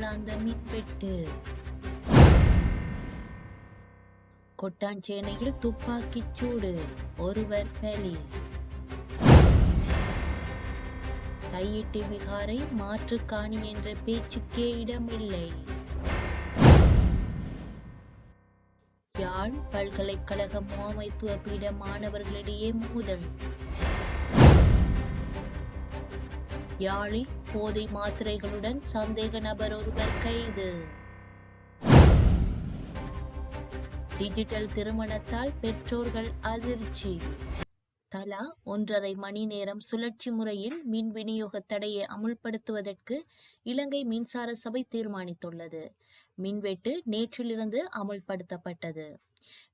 நாளாந்த மீட்பெட்டு. கொட்டாஞ்சேனையில் துப்பாக்கிச் சூடு ஒருவர் பலி. கையிட்டு விகாரை மாற்றுக்காணி என்ற பேச்சுக்கே இடமில்லை. யாழ் பல்கலைக்கழக முகாமைத்துவ பீட மாணவர்களிடையே மோதல். யாழில் போதை மாத்திரைகளுடன் சந்தேக நபர் ஒருவர் கைது. டிஜிட்டல் திருமணத்தால் பெற்றோர்கள் அதிர்ச்சி. தலா ஒன்றரை மணி நேரம் சுழற்சி முறையில் மின் விநியோக தடையை அமுல்படுத்துவதற்கு இலங்கை மின்சார சபை தீர்மானித்துள்ளது. மின்வெட்டு நேற்றிலிருந்து அமுல்படுத்தப்பட்டது.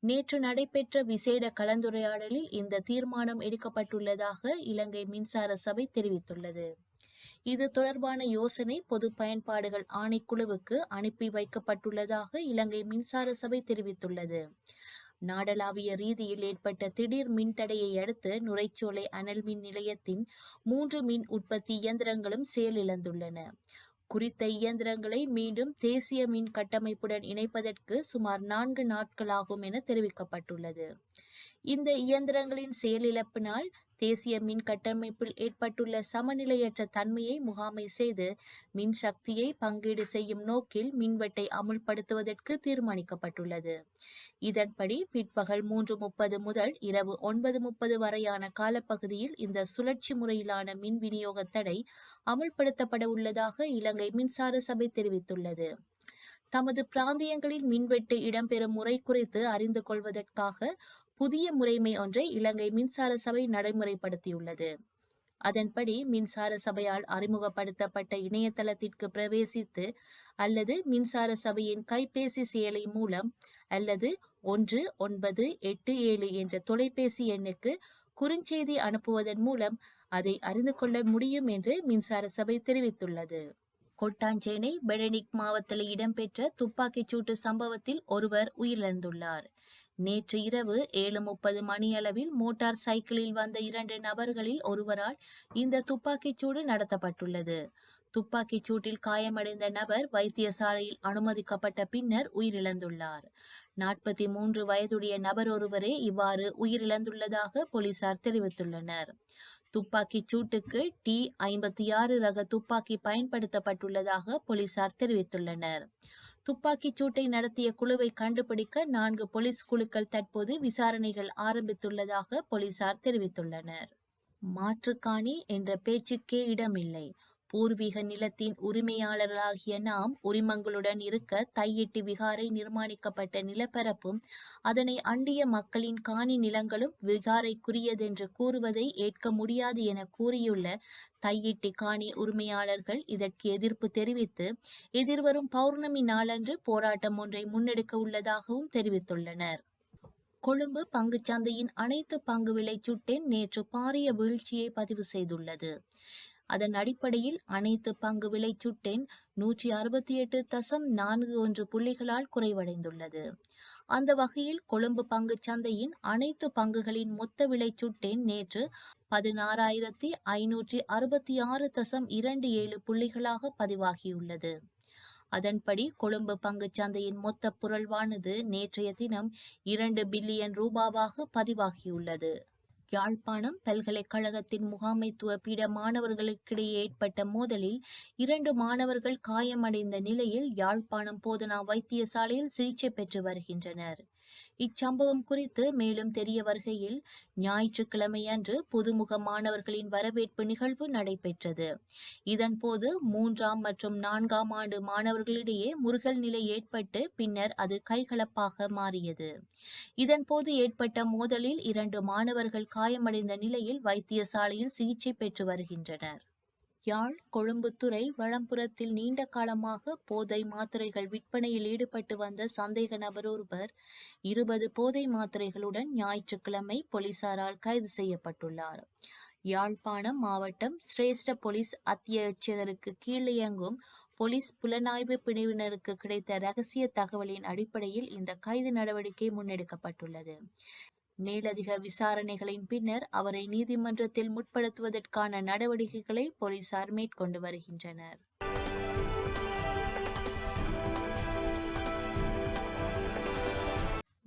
நேற்று நடைபெற்ற விசேட கலந்துரையாடலில் இந்த தீர்மானம் எடுக்கப்பட்டுள்ளதாக இலங்கை மின்சார சபை தெரிவித்துள்ளது. இது தொடர்பான யோசனை பொது பயன்பாடுகள் ஆணைக்குழுவுக்கு அனுப்பி வைக்கப்பட்டுள்ளதாக இலங்கை மின்சார சபை தெரிவித்துள்ளது. நாடளாவிய ரீதியில் ஏற்பட்ட திடீர் மின்தடையை அடுத்து நுரைச்சோலை அனல் மின் நிலையத்தின் மூன்று மின் உற்பத்தி இயந்திரங்களும் செயலிழந்துள்ளன. குறித்த இயந்திரங்களை மீண்டும் தேசிய மின் கட்டமைப்புடன் இணைப்பதற்கு சுமார் நான்கு நாட்களாகும் என தெரிவிக்கப்பட்டுள்ளது. இந்த இயந்திரங்களின் செயலிழப்பினால் தேசிய மின் கட்டமைப்பில் ஏற்பட்டுள்ள சமநிலையற்ற தன்மையை முகாமை செய்து மின் சக்தியை பங்கீடு செய்யும் நோக்கில் மின்வெட்டை அமுல்படுத்துவதற்கு தீர்மானிக்கப்பட்டுள்ளது. இதன்படி பிற்பகல் மூன்று முப்பது முதல் இரவு ஒன்பது முப்பது வரையான காலப்பகுதியில் இந்த சுழற்சி முறையிலான மின் விநியோக தடை அமுல்படுத்தப்பட உள்ளதாக இலங்கை மின்சார சபை தெரிவித்துள்ளது. தமது பிராந்தியங்களில் மின்வெட்டு இடம்பெறும் முறை குறித்து அறிந்து கொள்வதற்காக புதிய முறைமை ஒன்றை இலங்கை மின்சார சபை நடைமுறைப்படுத்தியுள்ளது. அதன்படி மின்சார சபையால் அறிமுகப்படுத்தப்பட்ட இணையதளத்திற்கு பிரவேசித்து அல்லது மின்சார சபையின் கைபேசி செயலி மூலம் அல்லது ஒன்று ஒன்பது எட்டு ஏழு என்ற தொலைபேசி எண்ணுக்கு குறுஞ்செய்தி அனுப்புவதன் மூலம் அதை அறிந்து கொள்ள முடியும் என்று மின்சார சபை தெரிவித்துள்ளது. கொட்டாஞ்சேனை பெடனிக் மாவட்டத்தில் இடம்பெற்ற துப்பாக்கிச் சூட்டு சம்பவத்தில் ஒருவர் உயிரிழந்துள்ளார். நேற்று இரவு ஏழு முப்பது மணியளவில் மோட்டார் சைக்கிளில் வந்த இரண்டு நபர்களில் ஒருவரால் இந்த துப்பாக்கிச் சூடு நடத்தப்பட்டுள்ளது. துப்பாக்கிச் சூட்டில் காயமடைந்த நபர் வைத்தியசாலையில் அனுமதிக்கப்பட்ட பின்னர் உயிரிழந்துள்ளார். நாற்பத்தி மூன்று வயதுடைய நபர் ஒருவரே இவ்வாறு உயிரிழந்துள்ளதாக போலீசார் தெரிவித்துள்ளனர். துப்பாக்கிச் சூட்டுக்கு டி ஐம்பத்தி ஆறு ரக துப்பாக்கி பயன்படுத்தப்பட்டுள்ளதாக போலீசார் தெரிவித்துள்ளனர். துப்பாக்கிச் சூட்டை நடத்திய குழுவை கண்டுபிடிக்க நான்கு போலீஸ் குழுக்கள் தற்போது விசாரணைகள் ஆரம்பித்துள்ளதாக போலீசார் தெரிவித்துள்ளனர். மாற்றுக்காணி என்ற பேச்சுக்கே இடமில்லை. பூர்வீக நிலத்தின் உரிமையாளர்களாகிய நாம் உரிமங்களுடன் இருக்க தையிட்டு விகாரை நிர்மாணிக்கப்பட்ட நிலப்பரப்பும் அதனை அண்டிய மக்களின் காணி நிலங்களும் விகாரைக்குரியதென்று கூறுவதை ஏற்க முடியாது என கூறியுள்ள தையிட்டி காணி உரிமையாளர்கள் இதற்கு எதிர்ப்பு தெரிவித்து எதிர்வரும் பௌர்ணமி நாளன்று போராட்டம் ஒன்றை முன்னெடுக்க உள்ளதாகவும் தெரிவித்துள்ளனர். கொழும்பு பங்குச்சந்தையின் அனைத்து பங்கு விலை சுட்டெண் நேற்று பாரிய வீழ்ச்சியை பதிவு செய்துள்ளது. அதன் அடிப்படையில் அனைத்து பங்கு விலை சுட்டெண் நூற்றி அறுபத்தி எட்டு தசம் நான்கு ஒன்று புள்ளிகளால் குறைவடைந்துள்ளது. அந்த வகையில் கொழும்பு பங்குச் சந்தையின் அனைத்து பங்குகளின் மொத்த விலை சுட்டெண் நேற்று பதினாறாயிரத்தி ஐநூற்றி அறுபத்தி ஆறு தசம் இரண்டு ஏழு புள்ளிகளாக பதிவாகியுள்ளது. அதன்படி கொழும்பு பங்குச் சந்தையின் மொத்த புரள்வானது நேற்றைய தினம் இரண்டு பில்லியன் ரூபாவாக பதிவாகியுள்ளது. யாழ்ப்பாணம் பல்கலைக்கழகத்தின் முகாமைத்துவ பீட மாணவர்களுக்கிடையே ஏற்பட்ட மோதலில் இரண்டு மாணவர்கள் காயமடைந்த நிலையில் யாழ்ப்பாணம் போதனா வைத்தியசாலையில் சிகிச்சை பெற்று வருகின்றனர். இச்சம்பவம் குறித்து மேலும் தெரிய வருகையில் ஞாயிற்றுக்கிழமையன்று புதுமுக மாணவர்களின் வரவேற்பு நிகழ்வு நடைபெற்றது. இதன்போது மூன்றாம் மற்றும் நான்காம் ஆண்டு மாணவர்களிடையே முருகல் நிலை ஏற்பட்டு பின்னர் அது கைகலப்பாக மாறியது. இதன்போது ஏற்பட்ட மோதலில் இரண்டு மாணவர்கள் காயமடைந்த நிலையில் வைத்தியசாலையில் சிகிச்சை பெற்று வருகின்றனர். யாழ் கொழும்புத்துறை வளம்புறத்தில் நீண்ட காலமாக போதை மாத்திரைகள் விற்பனையில் ஈடுபட்டு வந்த சந்தேக நபர் ஒருவர் இருபது போதை மாத்திரைகளுடன் ஞாயிற்றுக்கிழமை போலீசாரால் கைது செய்யப்பட்டுள்ளார். யாழ்ப்பாணம் மாவட்டம் சிரேஷ்ட போலீஸ் அத்தியட்சகருக்கு கீழே இயங்கும் போலீஸ் புலனாய்வு பிரிவினருக்கு கிடைத்த ரகசிய தகவலின் அடிப்படையில் இந்த கைது நடவடிக்கை முன்னெடுக்கப்பட்டுள்ளது. மேலதிக விசாரணைகளின் பின்னர் அவரை நீதிமன்றத்தில் முற்படுத்துவதற்கான நடவடிக்கைகளை போலீசார் மேற்கொண்டு வருகின்றனர்.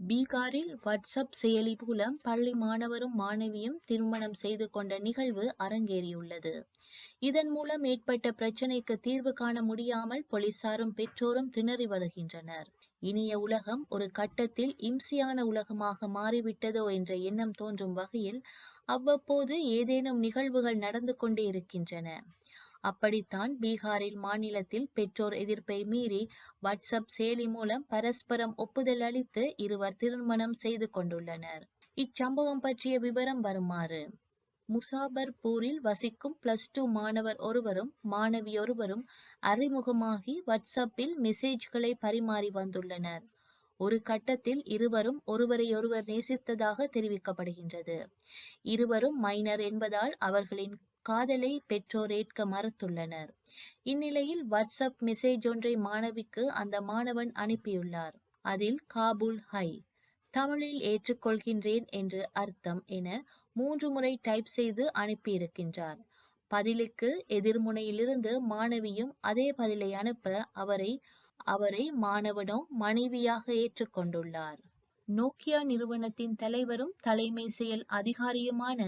பீகாரில் வாட்ஸ்அப் செயலி மூலம் பள்ளி மாணவரும் மாணவியும் திருமணம் செய்து கொண்ட நிகழ்வு அரங்கேறியுள்ளது. இதன் மூலம் ஏற்பட்ட பிரச்சினைக்கு தீர்வு காண முடியாமல் போலீசாரும் பெற்றோரும் திணறி வருகின்றனர். இனிய உலகம் ஒரு கட்டத்தில் இம்சியான உலகமாக மாறிவிட்டதோ என்ற எண்ணம் தோன்றும் வகையில் அவ்வப்போது ஏதேனும் நிகழ்வுகள் நடந்து கொண்டே இருக்கின்றன. அப்படித்தான் பீகாரில் மாநிலத்தில் பெற்றோர் எதிர்ப்பை மீறி வாட்ஸ்அப் செயலி மூலம் பரஸ்பரம் ஒப்புதல் அளித்து இருவர் திருமணம் செய்து கொண்டுள்ளனர். இச்சம்பவம் பற்றிய விவரம் வருமாறு. முசாபர்பூரில் வசிக்கும் பிளஸ் டூ மாணவர் ஒருவரும் மாணவி ஒருவரும் அறிமுகமாகி வாட்ஸ்அப்பில் மெசேஜ்களை பரிமாறி வந்துள்ளனர். ஒரு கட்டத்தில் இருவரும் ஒருவரையொருவர் நேசித்ததாக தெரிவிக்கப்படுகின்றது. இருவரும் மைனர் என்பதால் அவர்களின் காதலை பெற்றோர் ஏற்க மறுத்துள்ளனர். இந்நிலையில் வாட்ஸ்அப் மெசேஜ் ஒன்றை மாணவிக்கு அந்த மாணவன் அனுப்பியுள்ளார். அதில் காபூல் ஹை தமிழில் ஏற்றுக்கொள்கின்றேன் என்று அர்த்தம் என மூன்று முறை டைப் செய்து அனுப்பியிருக்கின்றார். பதிலுக்கு எதிர்முனையிலிருந்து மாணவியும் அதே பதிலை அனுப்ப அவரை அவரை மாணவனோ மனைவியாக ஏற்றுக்கொண்டுள்ளார். நோக்கியா நிறுவனத்தின் தலைவரும் தலைமை செயல் அதிகாரியுமான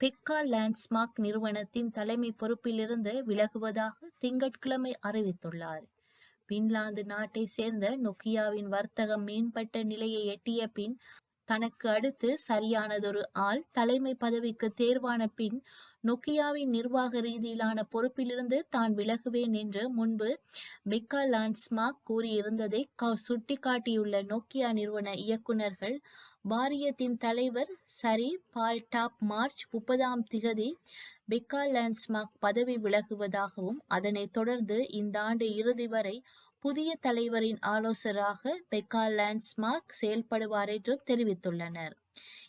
பிக்கா லேண்ட்ஸ்மார்க் நிறுவனத்தின் தலைமை பொறுப்பிலிருந்து விலகுவதாக திங்கட்கிழமை அறிவித்துள்ளார். பின்லாந்து நாட்டை சேர்ந்த நொக்கியாவின் வர்த்தகம் மேம்பட்ட நிலையை எட்டிய பின் தனக்கு அடுத்து சரியானதொரு ஆள் தலைமை பதவிக்கு தேர்வான பின் நொக்கியாவின் நிர்வாக ரீதியிலான பொறுப்பிலிருந்து தான் விலகுவேன் என்று முன்பு மிக்கா லான்ஸ்மார்க் கூறியிருந்ததை சுட்டிக்காட்டியுள்ள நோக்கியா நிறுவன இயக்குநர்கள் வாரியத்தின் தலைவர் சரி பால் டாப் மார்ச் முப்பதாம் திகதி பெக்கா லான்ஸ்மார்க் பதவி விலகுவதாகவும் அதனைத் தொடர்ந்து இந்த ஆண்டு இறுதி வரை புதிய தலைவரின் ஆலோசகராக பெக்கா லேண்ட்ஸ்மார்க் செயல்படுவார் என்றும் தெரிவித்துள்ளனர்.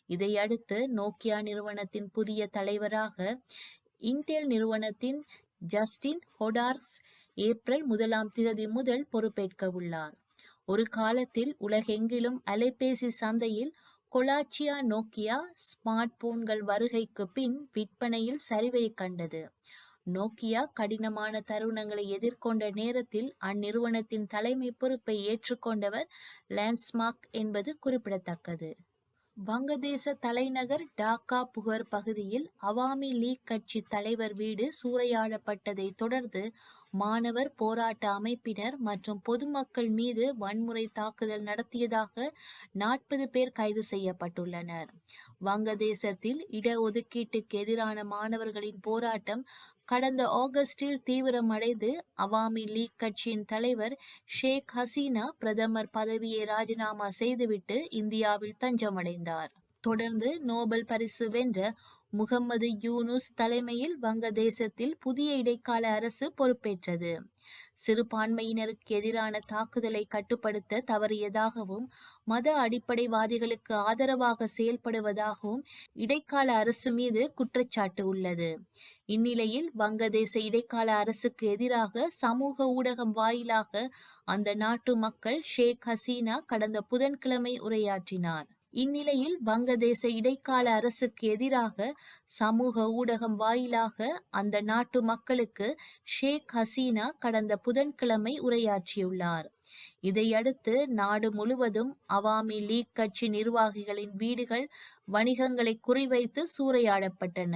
இதையடுத்து நோக்கியா நிறுவனத்தின் புதிய தலைவராக இன்டெல் நிறுவனத்தின் ஜஸ்டின் ஹொடார்ஸ் ஏப்ரல் முதலாம் தேதி முதல் பொறுப்பேற்க உள்ளார். ஒரு காலத்தில் உலகெங்கிலும் அலைபேசி சந்தையில் கொலாச்சியா நோக்கியா ஸ்மார்ட் போன்கள் வருகைக்கு பின் விற்பனையில் சரிவை கண்டது. நோக்கியா கடினமான தருணங்களை எதிர்கொண்ட நேரத்தில் அந்நிறுவனத்தின் தலைமை பொறுப்பை ஏற்றுக்கொண்டவர் லேண்ட்ஸ்மார்க் என்பது குறிப்பிடத்தக்கது. வங்கதேச தலைநகர் டாக்கா புகர் பகுதியில் அவாமி லீக் கட்சி தலைவர் வீடு சூறையாடப்பட்டதை தொடர்ந்து மாணவர் போராட்ட அமைப்பினர் மற்றும் பொதுமக்கள் மீது வன்முறை தாக்குதல் நடத்தியதாக நாற்பது பேர் கைது செய்யப்பட்டுள்ளனர். வங்கதேசத்தில் இடஒதுக்கீட்டுக்கு எதிரான மாணவர்களின் போராட்டம் கடந்த ஆகஸ்டில் தீவிரமடைந்து அவாமி லீக் கட்சியின் தலைவர் ஷேக் ஹசீனா பிரதமர் பதவியை ராஜினாமா செய்துவிட்டு இந்தியாவில் தஞ்சமடைந்தார். தொடர்ந்து நோபல் பரிசு வென்ற முகம்மது யூனுஸ் தலைமையில் வங்கதேசத்தில் புதிய இடைக்கால அரசு பொறுப்பேற்றது. சிறுபான்மையினருக்கு எதிரான தாக்குதலை கட்டுப்படுத்த தவறியதாகவும் மத அடிப்படைவாதிகளுக்கு ஆதரவாக செயல்படுவதாகவும் இடைக்கால அரசு மீது குற்றச்சாட்டு உள்ளது. இந்நிலையில் வங்கதேச இடைக்கால அரசுக்கு எதிராக சமூக ஊடகம் வாயிலாக அந்த நாட்டு மக்கள் ஷேக் ஹசீனா கடந்த புதன்கிழமை உரையாற்றினார். இந்நிலையில் வங்கதேச இடைக்கால அரசுக்கு எதிராக சமூக ஊடகம் வாயிலாக அந்த நாட்டு மக்களுக்கு ஷேக் ஹசீனா கடந்த புதன்கிழமை உரையாற்றியுள்ளார். இதையடுத்து நாடு முழுவதும் அவாமி லீக் கட்சி நிர்வாகிகளின் வீடுகள் வணிகங்களை குறிவைத்து சூறையாடப்பட்டன.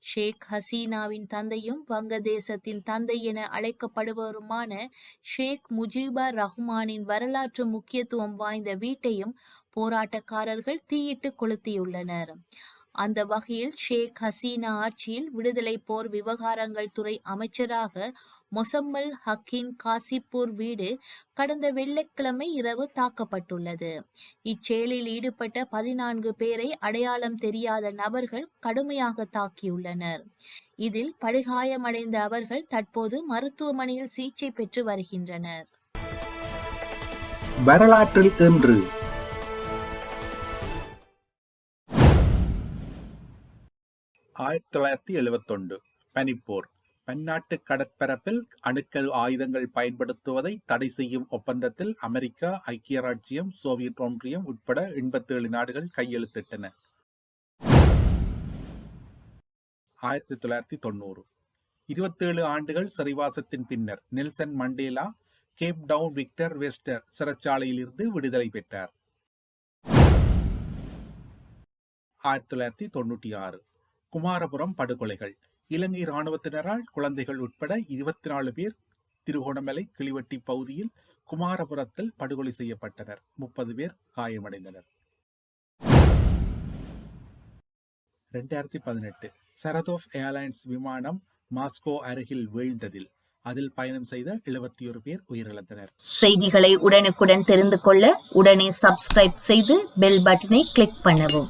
ஷேக் ஹசீனாவின் தந்தையும் வங்கதேசத்தின் தந்தை என அழைக்கப்படுபவருமான ஷேக் முஜீபா ரஹ்மானின் வரலாற்று முக்கியத்துவம் வாய்ந்த வீட்டையும் போராட்டக்காரர்கள் தீயிட்டு கொளுத்தியுள்ளனர். அந்த வகையில் ஷேக் ஹசீனா ஆட்சியில் விடுதலை போர் விவகாரங்கள் துறை அமைச்சராக மொசம்மல் ஹக்கீன் காசிப்பூர் வீடு கடந்த வெள்ளிக்கிழமை இரவு தாக்கப்பட்டுள்ளது. இச்செயலில் ஈடுபட்ட பதினான்கு பேரை அடையாளம் தெரியாத நபர்கள் கடுமையாக தாக்கியுள்ளனர். இதில் படுகாயமடைந்த அவர்கள் தற்போது மருத்துவமனையில் சிகிச்சை பெற்று வருகின்றனர். வரலாற்றில் இன்று ஆயிரத்தி தொள்ளாயிரத்தி எழுபத்தொன்று பனிப்போர். பன்னாட்டு கடற்பரப்பில் அணுக்கல் ஆயுதங்கள் பயன்படுத்துவதை தடை செய்யும் ஒப்பந்தத்தில் அமெரிக்கா ஐக்கிய ராஜ்யம் சோவியத் ஒன்றியம் உட்பட எண்பத்தேழு நாடுகள் கையெழுத்திட்டன. ஆயிரத்தி தொள்ளாயிரத்தி தொண்ணூறு. இருபத்தேழு ஆண்டுகள் சிறைவாசத்தின் பின்னர் Nelson Mandela Cape Town Victor Verster சிறைச்சாலையிலிருந்து விடுதலை பெற்றார். ஆயிரத்தி தொள்ளாயிரத்தி தொண்ணூற்றி ஆறு. குமாரபுரம் படுகொலைகள். இலங்கை இராணுவத்தினரால் குழந்தைகள் உட்பட இருபத்தி நாலு பேர் திருகோணமலை கிளிவட்டி பகுதியில் குமாரபுரத்தில் படுகொலை செய்யப்பட்டனர். முப்பது பேர் காயமடைந்தனர். ரெண்டாயிரத்தி பதினெட்டு. சரதோஃப் ஏர்லைன்ஸ் விமானம் மாஸ்கோ அருகில் வீழ்ந்ததில் அதில் பயணம் செய்த எழுபத்தி ஒரு பேர் உயிரிழந்தனர். செய்திகளை உடனுக்குடன் தெரிந்து கொள்ள உடனே சப்ஸ்கிரைப் செய்து பெல் பட்டனை கிளிக் பண்ணவும்.